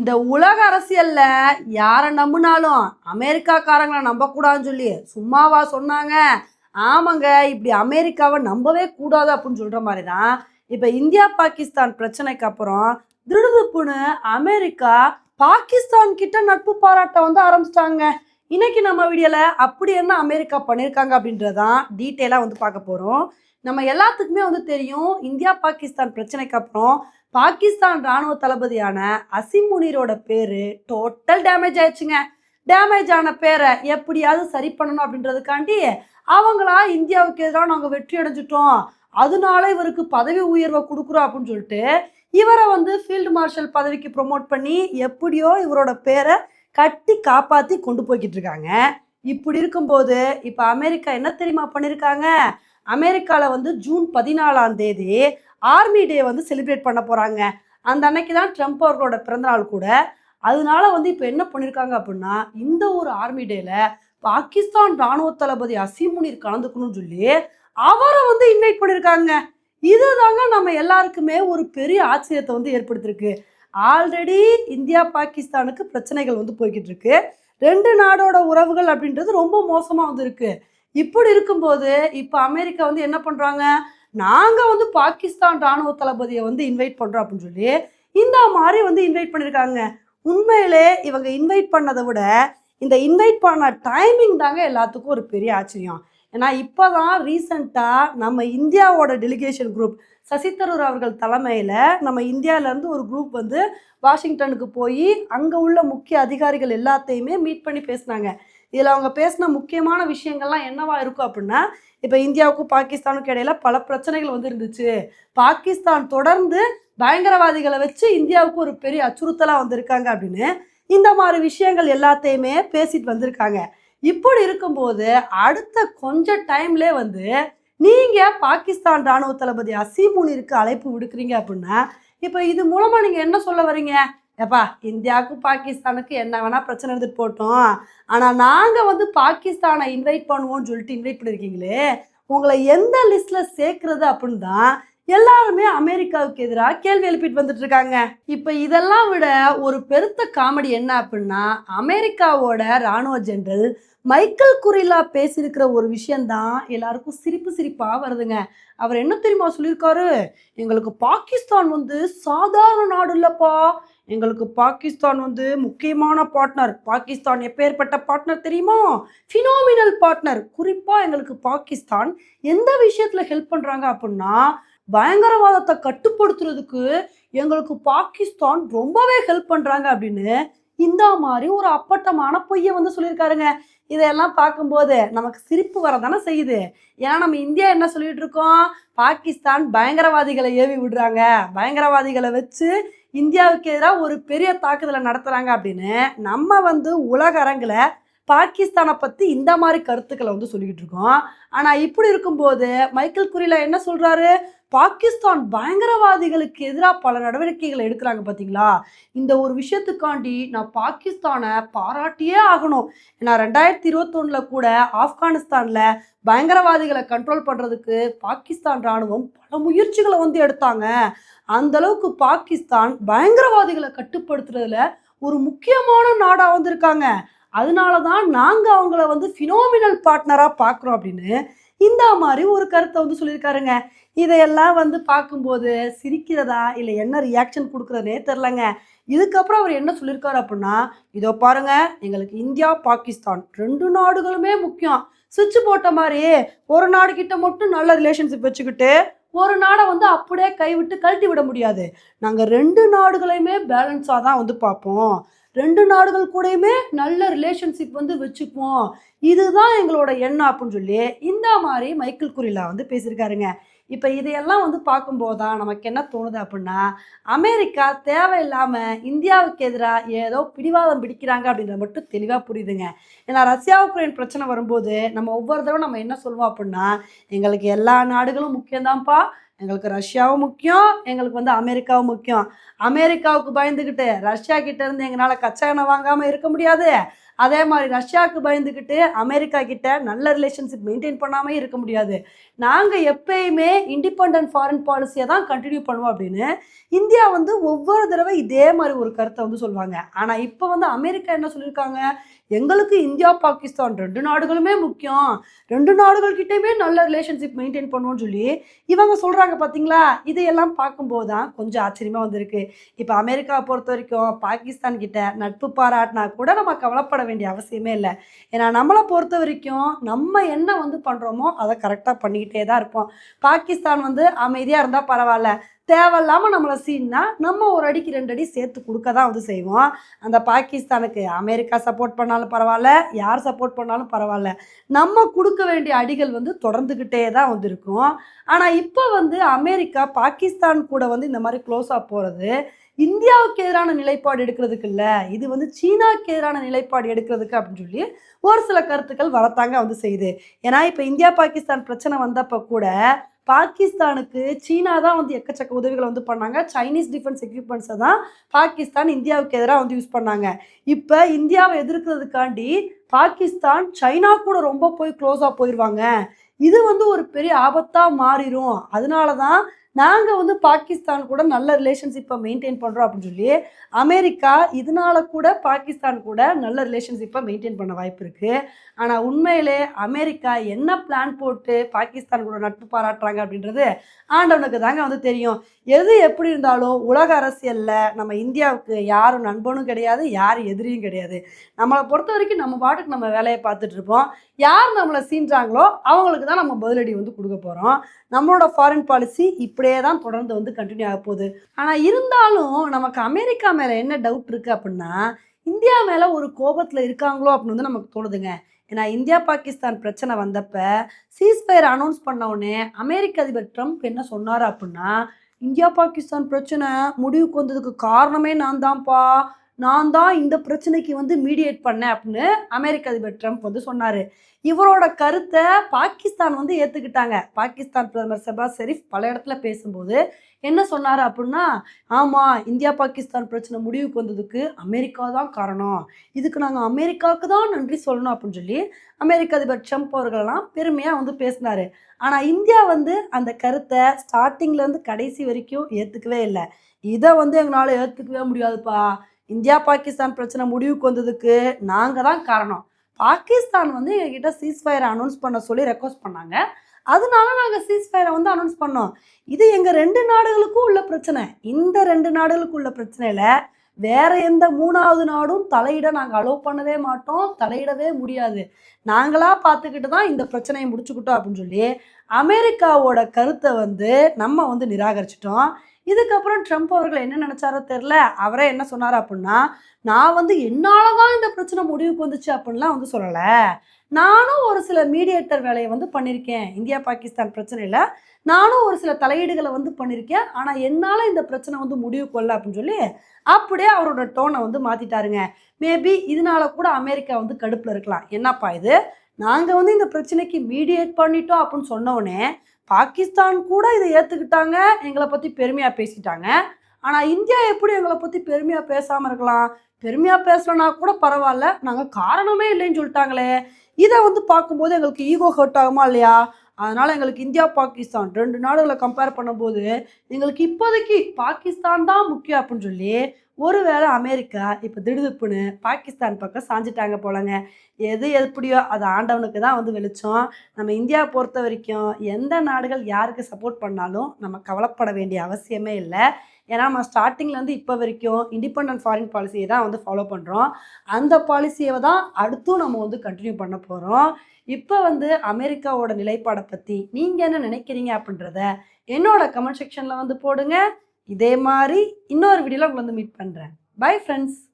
இந்த உலக அரசியல்ல யாரை நம்பினாலும் அமெரிக்காக்காரங்களை நம்பக்கூடாதுன்னு சொல்லி சும்மாவா சொன்னாங்க. ஆமாங்க இப்படி அமெரிக்காவை நம்பவே கூடாது அப்படின்னு சொல்ற மாதிரி தான் இப்போ இந்தியா பாகிஸ்தான் பிரச்சனைக்கு அப்புறம் திருடுதுப்புன்னு அமெரிக்கா பாகிஸ்தான் கிட்ட நட்பு பாராட்ட வந்து ஆரம்பிச்சிட்டாங்க. இன்னைக்கு நம்ம வீடியோல அப்படி என்ன அமெரிக்கா பண்ணியிருக்காங்க அப்படின்றதான் டீட்டெயிலாக வந்து பார்க்க போகிறோம் நம்ம எல்லாத்துக்குமே வந்து தெரியும் இந்தியா பாகிஸ்தான் பிரச்சனைக்கு அப்புறம் பாகிஸ்தான் ராணுவ தளபதியான அசிம் முனீரோட பேரு டோட்டல் டேமேஜ் ஆயிடுச்சுங்க. டேமேஜ் ஆன பேரை எப்படியாவது சரி பண்ணணும் அப்படின்றதுக்காண்டி அவங்களா இந்தியாவுக்கு எதிராக நாங்கள் வெற்றி அடைஞ்சிட்டோம். அதனால இவருக்கு பதவி உயர்வை கொடுக்குறோம் அப்படின்னு சொல்லிட்டு இவரை வந்து ஃபீல்டு மார்ஷல் பதவிக்கு ப்ரொமோட் பண்ணி எப்படியோ இவரோட பேரை கட்டி காப்பாற்றி கொண்டு போய்கிட்டு இருக்காங்க. இப்படி இருக்கும்போது இப்போ அமெரிக்கா என்ன தெரியுமா பண்ணியிருக்காங்க அமெரிக்காவில் வந்து ஜூன் பதினாலாம் தேதி ஆர்மி டே வந்து செலிப்ரேட் பண்ண போகிறாங்க அந்த அன்னைக்கு தான் ட்ரம்ப் அவர்களோட பிறந்தநாள் கூட. அதனால வந்து இப்போ என்ன பண்ணியிருக்காங்க அப்படின்னா இந்த ஒரு ஆர்மி டேல பாகிஸ்தான் ராணுவ தளபதி அசீம் கலந்துக்கணும்னு சொல்லி அவரை வந்து இன்வைட் பண்ணியிருக்காங்க இதுதாங்க நம்ம எல்லாருக்குமே ஒரு பெரிய ஆச்சரியத்தை வந்து ஏற்படுத்தியிருக்கு ஆல்ரெடி இந்தியா பாகிஸ்தானுக்கு பிரச்சனைகள் வந்து போய்கிட்டு இருக்கு ரெண்டு நாடோட உறவுகள் அப்படின்றது ரொம்ப மோசமாக வந்து இருக்கு இப்படி இருக்கும்போது இப்போ அமெரிக்கா வந்து என்ன பண்ணுறாங்க நாங்கள் வந்து பாகிஸ்தான் ராணுவ தளபதியை வந்து இன்வைட் பண்ணுறோம் அப்படின்னு சொல்லி இந்த மாதிரி வந்து இன்வைட் பண்ணியிருக்காங்க உண்மையிலே இவங்க இன்வைட் பண்ணதை விட இந்த இன்வைட் பண்ண டைமிங் தாங்க எல்லாத்துக்கும் ஒரு பெரிய ஆச்சரியம். ஏன்னா இப்போ தான் ரீசண்டாக நம்ம இந்தியாவோட டெலிகேஷன் குரூப் சசி தரூர் அவர்கள் தலைமையில் நம்ம இந்தியாவிலேருந்து ஒரு குரூப் வந்து வாஷிங்டனுக்கு போய் அங்கே உள்ள முக்கிய அதிகாரிகள் எல்லாத்தையுமே மீட் பண்ணி பேசினாங்க. இதில் அவங்க பேசின முக்கியமான விஷயங்கள்லாம் என்னவா இருக்கும் அப்படின்னா இப்போ இந்தியாவுக்கும் பாகிஸ்தானுக்கும் இடையில பல பிரச்சனைகள் வந்து இருந்துச்சு. பாகிஸ்தான் தொடர்ந்து பயங்கரவாதிகளை வச்சு இந்தியாவுக்கு ஒரு பெரிய அச்சுறுத்தலாக வந்திருக்காங்க அப்படின்னு இந்த மாதிரி விஷயங்கள் எல்லாத்தையுமே பேசிட்டு வந்திருக்காங்க. இப்படி இருக்கும்போது அடுத்த கொஞ்ச டைம்லே வந்து நீங்கள் பாகிஸ்தான் ராணுவ தளபதி அசீம் முனிருக்கு அழைப்பு விடுக்கிறீங்க அப்படின்னா இப்போ இது மூலமாக நீங்கள் என்ன சொல்ல வரீங்க? ஏப்பா இந்தியாவுக்கும் பாகிஸ்தானுக்கும் என்ன வேணால் பிரச்சனை எடுத்துகிட்டு போட்டோம். ஆனால் நாங்கள் வந்து பாகிஸ்தானை இன்வைட் பண்ணுவோம்னு சொல்லிட்டு இன்வைட் பண்ணியிருக்கீங்களே உங்களை எந்த லிஸ்ட்டில் சேர்க்குறது அப்படின்னு தான் எல்லாருமே அமெரிக்காவுக்கு எதிராக கேள்வி எழுப்பிட்டு வந்துட்டு இருக்காங்க. இப்போ இதெல்லாம் விட ஒரு பெருத்த காமெடி என்ன அப்படின்னா அமெரிக்காவோட ராணுவ ஜெனரல் மைக்கேல் குரிலா பேசியிருக்கிற ஒரு விஷயம்தான் எல்லாருக்கும் சிரிப்பு சிரிப்பாக வருதுங்க. அவர் என்ன தெரியுமா சொல்லியிருக்காரு? எங்களுக்கு பாகிஸ்தான் வந்து சாதாரண நாடு இல்லைப்பா. எங்களுக்கு பாகிஸ்தான் வந்து முக்கியமான பார்ட்னர் பாகிஸ்தான் எப்பேற்பட்ட பார்ட்னர் தெரியுமா? ஃபினோமினல் பார்ட்னர் குறிப்பாக எங்களுக்கு பாகிஸ்தான் எந்த விஷயத்தில் ஹெல்ப் பண்ணுறாங்க அப்படின்னா பயங்கரவாதத்தை கட்டுப்படுத்துறதுக்கு எங்களுக்கு பாகிஸ்தான் ரொம்பவே ஹெல்ப் பண்ணுறாங்க அப்படின்னு இந்த மாதிரி ஒரு அப்பட்டமான பொய்யை வந்து சொல்லியிருக்காருங்க. இதெல்லாம் பார்க்கும்போது நமக்கு சிரிப்பு வரதானே செய்யுது. ஏன்னா நம்ம இந்தியா என்ன சொல்லிட்டு இருக்கோம்? பாகிஸ்தான் பயங்கரவாதிகளை ஏவி விடுறாங்க. பயங்கரவாதிகளை வச்சு இந்தியாவுக்கு எதிராக ஒரு பெரிய தாக்குதலை நடத்துகிறாங்க அப்படின்னு நம்ம வந்து உலக அரங்கில் பாகிஸ்தானை பற்றி இந்த மாதிரி கருத்துக்களை வந்து சொல்லிக்கிட்டு இருக்கோம். ஆனால் இப்படி இருக்கும்போது மைக்கேல் குரிலா என்ன சொல்கிறாரு பாகிஸ்தான் பயங்கரவாதிகளுக்கு எதிராக பல நடவடிக்கைகளை எடுக்கிறாங்க பார்த்தீங்களா இந்த ஒரு விஷயத்துக்காண்டி நான் பாகிஸ்தானை பாராட்டியே ஆகணும். ஏன்னா ரெண்டாயிரத்தி இருபத்தொன்னில் கூட ஆப்கானிஸ்தானில் பயங்கரவாதிகளை கண்ட்ரோல் பண்ணுறதுக்கு பாகிஸ்தான் இராணுவம் பல முயற்சிகளை வந்து எடுத்தாங்க. அந்த அளவுக்கு பாகிஸ்தான் பயங்கரவாதிகளை கட்டுப்படுத்துறதுல ஒரு முக்கியமான நாடாக வந்திருக்காங்க. அதனால தான் நாங்கள் அவங்கள வந்து ஃபினோமினல் பார்ட்னராக பார்க்குறோம் அப்படின்னு இந்த மாதிரி ஒரு கருத்தை வந்து சொல்லியிருக்காருங்க. இதையெல்லாம் வந்து பார்க்கும்போது சிரிக்கிறதா இல்லை என்ன ரியாக்ஷன் கொடுக்குறதே தெரிலங்க இதுக்கப்புறம் அவர் என்ன சொல்லியிருக்காரு அப்படின்னா இதோ பாருங்க எங்களுக்கு இந்தியா பாகிஸ்தான் ரெண்டு நாடுகளுமே முக்கியம். சுவிட்ச் போட்ட மாதிரி ஒரு நாடு கிட்ட மட்டும் நல்ல ரிலேஷன்ஷிப் வச்சுக்கிட்டு ஒரு நாடை வந்து அப்படியே கைவிட்டு கழட்டி விட முடியாது. நாங்கள் ரெண்டு நாடுகளையுமே பேலன்ஸாக தான் வந்து பார்ப்போம். ரெண்டு நாடுகள் கூடயுமே நல்ல ரிலேஷன்ஷிப் வந்து வச்சுப்போம் இதுதான் எங்களோட எண்ணம் அப்படின்னு சொல்லி இந்த மாதிரி மைக்கேல் குரிலா வந்து பேசியிருக்காருங்க. இப்போ இதையெல்லாம் வந்து பார்க்கும்போது தான் நமக்கு என்ன தோணுது அப்படின்னா அமெரிக்கா தேவையில்லாமல் இந்தியாவுக்கு எதிராக ஏதோ பிடிவாதம் பிடிக்கிறாங்க அப்படின்றது மட்டும் தெளிவாக புரியுதுங்க. ஏன்னா ரஷ்யா உக்ரைன் பிரச்சனை வரும்போது நம்ம ஒவ்வொரு தடவை நம்ம என்ன சொல்லுவோம் அப்படின்னா எங்களுக்கு எல்லா நாடுகளும் முக்கியம்தான்ப்பா எங்களுக்கு ரஷ்யாவும் முக்கியம் எங்களுக்கு வந்து அமெரிக்காவும் முக்கியம். அமெரிக்காவுக்கு பயந்துக்கிட்டு ரஷ்யா கிட்ட இருந்து எங்களால் கச்சா எண்ணெய் வாங்காமல் இருக்க முடியாது. அதே மாதிரி ரஷ்யாவுக்கு பயந்துக்கிட்டு அமெரிக்கா கிட்ட நல்ல ரிலேஷன்ஷிப் மெயின்டைன் பண்ணாமே இருக்க முடியாது. நாங்கள் எப்பயுமே இண்டிபெண்ட் ஃபாரின் பாலிசியை தான் கண்டினியூ பண்ணுவோம் அப்படின்னு இந்தியா வந்து ஒவ்வொரு தடவை இதே மாதிரி ஒரு கருத்தை வந்து சொல்லுவாங்க ஆனால் இப்போ வந்து அமெரிக்கா என்ன சொல்லியிருக்காங்க? எங்களுக்கு இந்தியா பாகிஸ்தான் ரெண்டு நாடுகளுமே முக்கியம். ரெண்டு நாடுகள்கிட்டயுமே நல்ல ரிலேஷன்ஷிப் மெயின்டைன் பண்ணுவோம்னு சொல்லி இவங்க சொல்கிறாங்க பார்த்தீங்களா இதையெல்லாம் பார்க்கும்போது தான் கொஞ்சம் ஆச்சரியமாக வந்திருக்கு. இப்போ அமெரிக்காவை பொறுத்த வரைக்கும் பாகிஸ்தான் கிட்ட நட்பு பாராட்டினா கூட நம்ம கவலைப்பட வேண்டிய அவசியமே இல்லை. ஏன்னா நம்மளை பொறுத்த வரைக்கும் நம்ம என்ன வந்து பண்ணுறோமோ அதை கரெக்டாக பண்ணிக்கிட்டே தான் இருப்போம். பாகிஸ்தான் வந்து அமைதியாக இருந்தால் பரவாயில்ல. தேவையில்லாமல் நம்மளை சீன்னா நம்ம ஒரு அடிக்கு ரெண்டு அடி சேர்த்து கொடுக்க தான் வந்து செய்வோம். அந்த பாகிஸ்தானுக்கு அமெரிக்கா சப்போர்ட் பண்ணாலும் பரவாயில்ல யார் சப்போர்ட் பண்ணாலும் பரவாயில்ல. நம்ம கொடுக்க வேண்டிய அடிகள் வந்து தொடர்ந்துக்கிட்டே தான் வந்து இருக்கும். ஆனால் இப்போ வந்து அமெரிக்கா பாகிஸ்தான் கூட வந்து இந்த மாதிரி க்ளோஸாக போகிறது இந்தியாவுக்கு எதிரான நிலைப்பாடு எடுக்கிறதுக்கு இல்லை. இது வந்து சீனாவுக்கு எதிரான நிலைப்பாடு எடுக்கிறதுக்கு அப்படின்னு சொல்லி ஒரு சில கருத்துக்கள் வரத்தாங்க வந்து செய்யுது. ஏன்னா இப்போ இந்தியா பாகிஸ்தான் பிரச்சனை வந்தப்போ கூட பாகிஸ்தானுக்கு சீனா தான் வந்து எக்கச்சக்க உதவிகளை வந்து பண்ணாங்க. சைனீஸ் டிஃபென்ஸ் எக்யூப்மெண்ட்ஸை தான் பாகிஸ்தான் இந்தியாவுக்கு எதிராக வந்து யூஸ் பண்ணாங்க. இப்போ இந்தியாவை எதிர்க்கிறதுக்காண்டி பாகிஸ்தான் சைனா கூட ரொம்ப போய் க்ளோஸாக போயிடுவாங்க இது வந்து ஒரு பெரிய ஆபத்தாக மாறிடும் அதனால தான் நாங்கள் வந்து பாகிஸ்தான் கூட நல்ல ரிலேஷன்ஷிப்பை மெயின்டைன் பண்ணுறோம் அப்படின்னு சொல்லி அமெரிக்கா இதனால கூட பாகிஸ்தான் கூட நல்ல ரிலேஷன்ஷிப்பை மெயின்டைன் பண்ண வாய்ப்பு இருக்குது ஆனால் உண்மையிலே அமெரிக்கா என்ன பிளான் போட்டு பாகிஸ்தான் கூட நட்பு பாராட்டுறாங்க அப்படின்றது ஆண்டவனுக்கு தாங்க வந்து தெரியும். எது எப்படி இருந்தாலும் உலக அரசியலில் நம்ம இந்தியாவுக்கு யாரும் நண்பனும் கிடையாது யார் எதிரியும் கிடையாது. நம்மளை பொறுத்த வரைக்கும் நம்ம பாட்டுக்கு நம்ம வேலையை பார்த்துட்டு இருப்போம். யார் நம்மளை சீன்றாங்களோ அவங்களுக்கு தான் நம்ம பதிலடி வந்து கொடுக்க போகிறோம் நம்மளோட ஃபாரின் பாலிசி இப்படியே தான் தொடர்ந்து வந்து கண்டினியூ ஆக போகுது. ஆனால் இருந்தாலும் நமக்கு அமெரிக்கா மேலே என்ன டவுட் இருக்குது அப்படின்னா இந்தியா மேலே ஒரு கோபத்தில் இருக்காங்களோ அப்படின்னு வந்து நமக்கு தோணுதுங்க. ஏன்னா இந்தியா பாகிஸ்தான் பிரச்சனை வந்தப்ப சீஸ்ஃபயர் அனௌன்ஸ் பண்ண உடனே அமெரிக்க அதிபர் ட்ரம்ப் என்ன சொன்னார் அப்படின்னா இந்தியா பாகிஸ்தான் பிரச்சனை முடிவுக்கு வந்ததுக்கு காரணமே நான் தான்ப்பா நான் தான் இந்த பிரச்சனைக்கு வந்து மீடியேட் பண்ணேன் அப்படின்னு அமெரிக்க அதிபர் ட்ரம்ப் வந்து சொன்னார். இவரோட கருத்தை பாகிஸ்தான் வந்து ஏற்றுக்கிட்டாங்க பாகிஸ்தான் பிரதமர் செபாஸ் ஷெரீப் பல இடத்துல பேசும்போது என்ன சொன்னார் அப்படின்னா ஆமாம் இந்தியா பாகிஸ்தான் பிரச்சனை முடிவுக்கு வந்ததுக்கு அமெரிக்கா தான் காரணம். இதுக்கு நாங்கள் அமெரிக்காவுக்கு தான் நன்றி சொல்லணும் அப்படின்னு சொல்லி அமெரிக்க அதிபர் ட்ரம்ப் அவர்களெல்லாம் பெருமையாக வந்து பேசினார். ஆனால் இந்தியா வந்து அந்த கருத்தை ஸ்டார்டிங்லேருந்து கடைசி வரைக்கும் ஏற்றுக்கவே இல்லை. இதை வந்து எங்களால் ஏற்றுக்கவே முடியாதுப்பா. இந்தியா பாகிஸ்தான் பிரச்சனை முடிவுக்கு வந்ததுக்கு நாங்கள் தான் காரணம். பாகிஸ்தான் வந்து எங்ககிட்ட சீஸ்ஃபயரை அனௌன்ஸ் பண்ண சொல்லி ரெக்வஸ்ட் பண்ணாங்க. அதனால நாங்கள் சீஸ்ஃபயரை வந்து அனௌன்ஸ் பண்ணோம். இது எங்கள் ரெண்டு நாடுகளுக்கும் உள்ள பிரச்சனை. இந்த ரெண்டு நாடுகளுக்கும் உள்ள பிரச்சனையில் வேற எந்த மூணாவது நாடும் தலையிட நாங்கள் அலோவ் பண்ணவே மாட்டோம் தலையிடவே முடியாது. நாங்களாக பார்த்துக்கிட்டு தான் இந்த பிரச்சனையை முடிச்சுக்கிட்டோம் அப்படின்னு சொல்லி அமெரிக்காவோட கருத்தை வந்து நம்ம வந்து நிராகரிச்சிட்டோம். இதுக்கப்புறம் ட்ரம்ப் அவர்கள் என்ன நினச்சாரோ தெரில அவரே என்ன சொன்னார் அப்படின்னா நான் வந்து என்னால தான் இந்த பிரச்சனை முடிவுக்கு வந்துச்சு அப்படின்லாம் வந்து சொல்லலை. நானும் ஒரு சில மீடியேட்டர் வேலையை வந்து பண்ணியிருக்கேன் இந்தியா பாகிஸ்தான் பிரச்சனையில் நானும் ஒரு சில தலையீடுகளை வந்து பண்ணியிருக்கேன் ஆனால் என்னால் இந்த பிரச்சனை வந்து முடிவு கொள்ள அப்படின்னு சொல்லி அப்படியே அவரோட டோனை வந்து மாற்றிட்டாருங்க மேபி இதனால கூட அமெரிக்கா வந்து கடுப்பில் இருக்கலாம். என்னப்பா இது? நாங்கள் வந்து இந்த பிரச்சனைக்கு மீடியேட் பண்ணிட்டோம் அப்படின்னு சொன்னோடனே பாகிஸ்தான் கூட இதை ஏற்றுக்கிட்டாங்க எங்களை பற்றி பெருமையாக பேசிட்டாங்க. ஆனால் இந்தியா எப்படி எங்களை பற்றி பெருமையாக பேசாமல் இருக்கலாம்? பெருமையாக பேசலனா கூட பரவாயில்ல. நாங்கள் காரணமே இல்லைன்னு சொல்லிட்டாங்களே. இதை வந்து பார்க்கும்போது எங்களுக்கு ஈகோ ஹர்ட் ஆகுமா இல்லையா? அதனால் எங்களுக்கு இந்தியா பாகிஸ்தான் ரெண்டு நாடுகளை கம்பேர் பண்ணும்போது எங்களுக்கு இப்போதைக்கு பாகிஸ்தான் தான் முக்கியம் அப்படின்னு சொல்லி ஒருவேளை அமெரிக்கா இப்போ திடுதிப்புன்னு பாகிஸ்தான் பக்கம் சாஞ்சிட்டாங்க போலங்க. எது எப்படியோ அது ஆண்டவனுக்கு தான் வந்து வெளிச்சம். நம்ம இந்தியா பொறுத்த வரைக்கும் எந்த நாடுகள் யாருக்கு சப்போர்ட் பண்ணாலும் நம்ம கவலைப்பட வேண்டிய அவசியமே இல்லை. ஏன்னா நம்ம ஸ்டார்டிங்லேருந்து இப்போ வரைக்கும் இண்டிபெண்ட் ஃபாரின் பாலிசியை தான் வந்து ஃபாலோ பண்ணுறோம் அந்த பாலிசியை தான் அடுத்தும் நம்ம வந்து கண்டினியூ பண்ண போகிறோம் இப்போ வந்து அமெரிக்காவோட நிலைப்பாடை பற்றி நீங்கள் என்ன நினைக்கிறீங்க அப்படின்றத என்னோட கமெண்ட் செக்ஷனில் வந்து போடுங்க. இதே மாதிரி இன்னொரு வீடியோவில் உங்களை வந்து மீட் பண்ணுறேன் பை ஃப்ரெண்ட்ஸ்